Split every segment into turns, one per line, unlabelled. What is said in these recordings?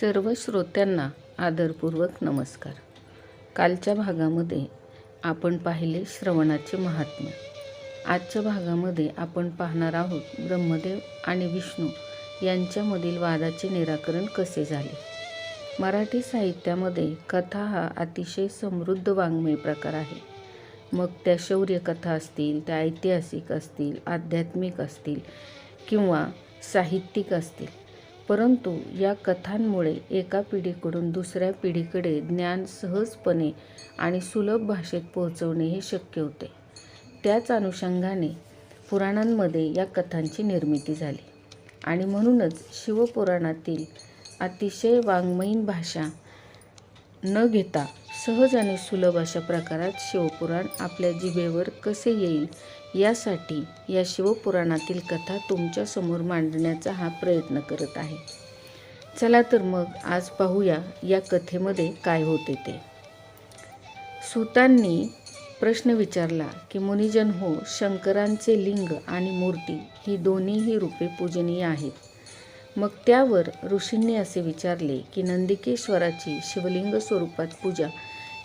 सर्व श्रोत्यांना आदरपूर्वक नमस्कार. कालच्या भागामध्ये आपण पाहिले श्रवणाचे महात्म्य. आजच्या भागामध्ये आपण पाहणार आहोत ब्रह्मदेव आणि विष्णू यांच्यामधील वादाचे निराकरण कसे झाले? मराठी साहित्यामध्ये कथा हा अतिशय समृद्ध वाङ्मय प्रकार आहे. मग त्या शौर्यकथा असतील त्या ऐतिहासिक असतील आध्यात्मिक असतील किंवा साहित्यिक असतील परंतु या कथांमुळे एका पिढीकडून दुसऱ्या पिढीकडे ज्ञान सहजपणे आणि सुलभ भाषेत पोहोचवणे हे शक्य होते. त्याच अनुषंगाने पुराणांमध्ये या कथांची निर्मिती झाली. आणि म्हणूनच शिवपुराणातील अतिशय वाङ्मयीन भाषा न घेता सहज आणि सुलभ अशा प्रकारात शिवपुराण आपल्या जिभेवर कसे येईल? यासाठी या शिवपुराणातील कथा तुमच्यासमोर मांडण्याचा हा प्रयत्न करत आहे. चला तर मग आज पाहूया या कथेमध्ये काय होते ते. सुतांनी प्रश्न विचारला की मुनिजन हो शंकरांचे लिंग आणि मूर्ती ही दोन्हीही रूपे पूजनीय आहेत मग त्यावर ऋषींनी असे विचारले की नंदिकेश्वराची शिवलिंग स्वरूपात पूजा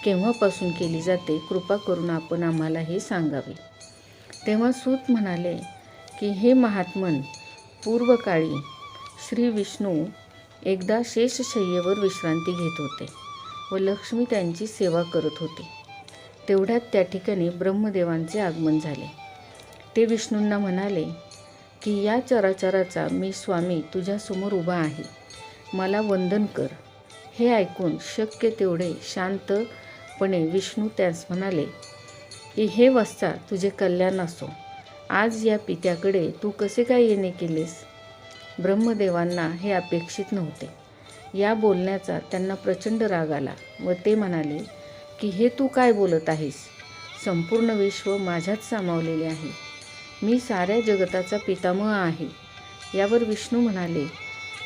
केव्हापासून केली जाते कृपा करून आपण आम्हाला हे सांगावे. तेव्हा सूत म्हणाले की हे महात्मन पूर्वकाळी श्री विष्णू एकदा शेषशय्येवर विश्रांती घेत होते व लक्ष्मी त्यांची सेवा करत होती. तेवढ्यात त्या ठिकाणी ब्रह्मदेवांचे आगमन झाले. ते विष्णूंना म्हणाले की या चराचराचा मी स्वामी तुझ्यासमोर उभा आहे. मला वंदन कर. हे ऐकून शक्य तेवढे शांत शांतपणे विष्णू त्यास म्हणाले की हे वस्ता तुझे कल्याण असो. आज या पित्याकडे तू कसे काय येणे केलेस ब्रह्मदेवांना हे अपेक्षित नव्हते. या बोलण्याचा त्यांना प्रचंड राग आला व ते म्हणाले की हे तू काय बोलत आहेस? संपूर्ण विश्व माझ्यात सामावलेले आहे. मी साऱ्या जगताचा पितामह आहे यावर विष्णू म्हणाले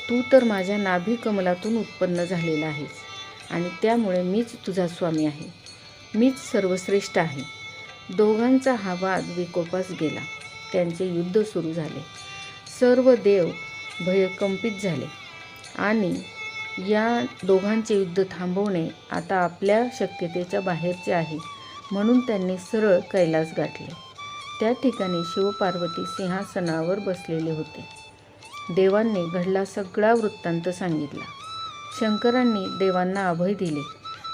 तू तर माझ्या नाभी कमलातून उत्पन्न झालेला आहेस. आणि त्यामुळे मीच तुझा स्वामी आहे. मीच सर्वश्रेष्ठ आहे. दोघांचा हा वाद विकोपास गेला. त्यांचे युद्ध सुरू झाले. सर्व देव भयकंपित झाले. आणि या दोघांचे युद्ध थांबवणे आता आपल्या शक्यतेच्या बाहेरचे आहे म्हणून त्यांनी सरळ कैलास गाठले. त्या ठिकाणी शिवपार्वती सिंहासनावर बसलेले होते. देवांनी घडला सगळा वृत्तांत सांगितला. शंकरांनी देवांना अभय दिले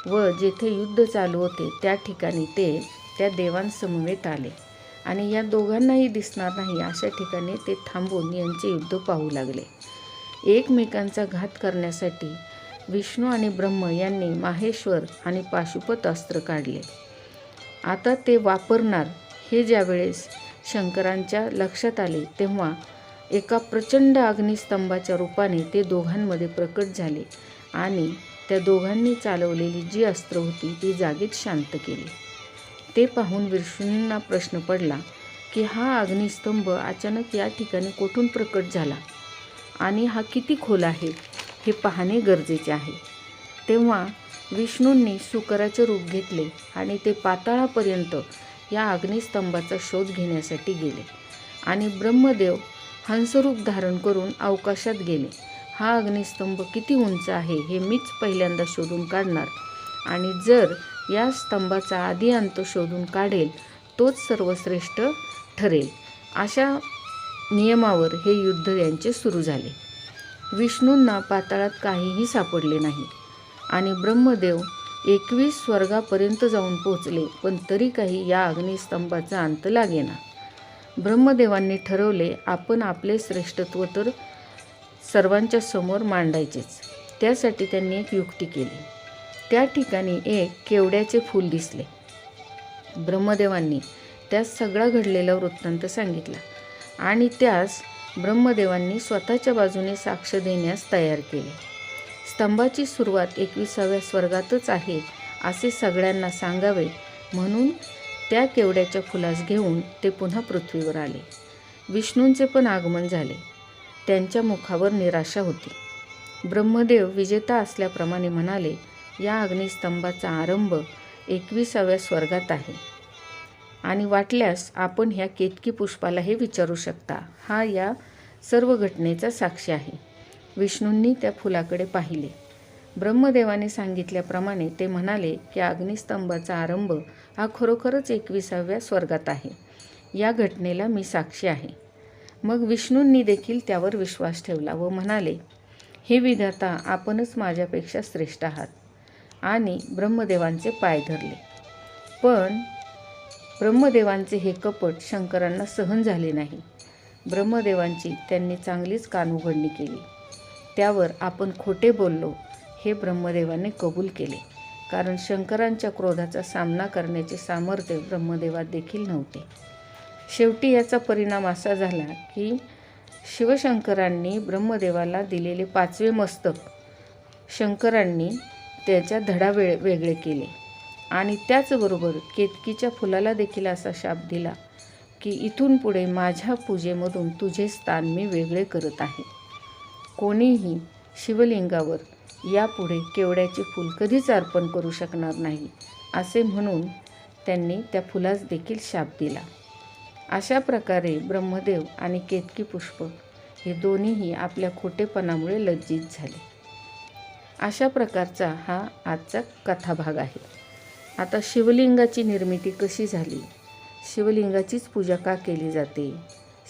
व जेथे युद्ध चालू होते त्या ठिकाणी ते त्या देवांसमवेत आले. आणि या दोघांनाही दिसणार नाही अशा ठिकाणी ते थांबून यांचे युद्ध पाहू लागले. एकमेकांचा घात करण्यासाठी विष्णू आणि ब्रह्म यांनी माहेश्वर आणि पाशुपत अस्त्र काढले. आता ते वापरणार हे ज्यावेळेस शंकरांच्या लक्षात आले तेव्हा एका प्रचंड अग्निस्तंभाच्या रूपाने ते दोघांमध्ये प्रकट झाले आणि त्या दोघांनी चालवलेली जी अस्त्र होती ती जागीच शांत केली. ते पाहून विष्णूंना प्रश्न पडला की हा अग्निस्तंभ अचानक या ठिकाणी कोठून प्रकट झाला? आणि हा किती खोल आहे? हे पाहणे गरजेचे आहे. तेव्हा विष्णूंनी सुकराचे रूप घेतले आणि ते पाताळापर्यंत या अग्निस्तंभाचा शोध घेण्यासाठी गेले. आणि ब्रह्मदेव हंसरूप धारण करून अवकाशात गेले. हा अग्निस्तंभ किती उंच आहे हे मीच पहिल्यांदा शोधून काढणार. आणि जर या स्तंभाचा आधी अंत शोधून काढेल तोच सर्वश्रेष्ठ ठरेल. अशा नियमावर हे युद्ध यांचे सुरू झाले. विष्णूंना पाताळात काहीही सापडले नाही. आणि ब्रह्मदेव एकवीस स्वर्गापर्यंत जाऊन पोहोचले पण तरी काही या अग्निस्तंभाचा अंत लागेना. ब्रह्मदेवांनी ठरवले आपण आपले श्रेष्ठत्व तर सर्वांच्या समोर मांडायचेच. त्यासाठी त्यांनी एक युक्ती केली. त्या ठिकाणी एक केवड्याचे फूल दिसले. ब्रह्मदेवांनी त्यास सगळा घडलेला वृत्तांत सांगितला आणि त्यास ब्रह्मदेवांनी स्वतःच्या बाजूने साक्ष देण्यास तयार केले. स्तंभाची सुरुवात एकविसाव्या स्वर्गातच आहे असे सगळ्यांना सांगावे म्हणून त्या केवड्याच्या फुलास घेऊन ते पुन्हा पृथ्वीवर आले. विष्णूंचे पण आगमन झाले. त्यांच्या मुखावर निराशा होती. ब्रह्मदेव विजेता असल्याप्रमाणे म्हणाले या अग्निस्तंभाचा आरंभ एकविसाव्या स्वर्गात आहे. आणि वाटल्यास आपण ह्या केतकी पुष्पाला हे विचारू शकता. हा या सर्व घटनेचा साक्षी आहे. विष्णूंनी त्या फुलाकडे पाहिले. ब्रह्मदेवाने सांगितल्याप्रमाणे ते म्हणाले की अग्निस्तंभाचा आरंभ हा खरोखरच एकविसाव्या स्वर्गात आहे. या घटनेला मी साक्षी आहे. मग विष्णूंनी देखील त्यावर विश्वास ठेवला व म्हणाले हे विधाता आपणच माझ्यापेक्षा श्रेष्ठ आहात. आणि ब्रह्मदेवांचे पाय धरले. पण ब्रह्मदेवांचे हे कपट शंकरांना सहन झाले नाही. ब्रह्मदेवांची त्यांनी चांगलीच कानउघडणी केली. त्यावर आपण खोटे बोललो हे ब्रह्मदेवाने कबूल केले. कारण शंकरांच्या क्रोधाचा सामना करण्याचे सामर्थ्य ब्रह्मदेवात देखील नव्हते. शेवटी याचा परिणाम असा झाला की शिवशंकरांनी ब्रह्मदेवाला दिलेले पाचवे मस्तक शंकरांनी त्याच्या धडा वे वेगळे केले. आणि त्याचबरोबर केतकीच्या फुलाला देखील असा शाप दिला की इथून पुढे माझ्या पूजेमधून तुझे स्थान मी वेगळे करत आहे. कोणीही शिवलिंगावर यापुढे केवड्याचे फूल कधीच अर्पण करू शकणार नाही असे म्हणून त्यांनी त्या फुलास देखील शाप दिला. अशा प्रकारे ब्रह्मदेव आणि केतकी पुष्प हे दोन्हीही आपल्या खोटेपणामुळे लज्जित झाले. अशा प्रकारचा हा आजचा कथाभाग आहे. आता शिवलिंगाची निर्मिती कशी झाली? शिवलिंगाचीच पूजा का केली जाते?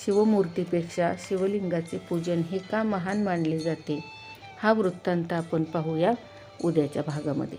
शिवमूर्तीपेक्षा शिवलिंगाचे पूजन हे का महान मानले जाते? हा वृत्तांत आपण पाहूया उद्याच्या भागामध्ये.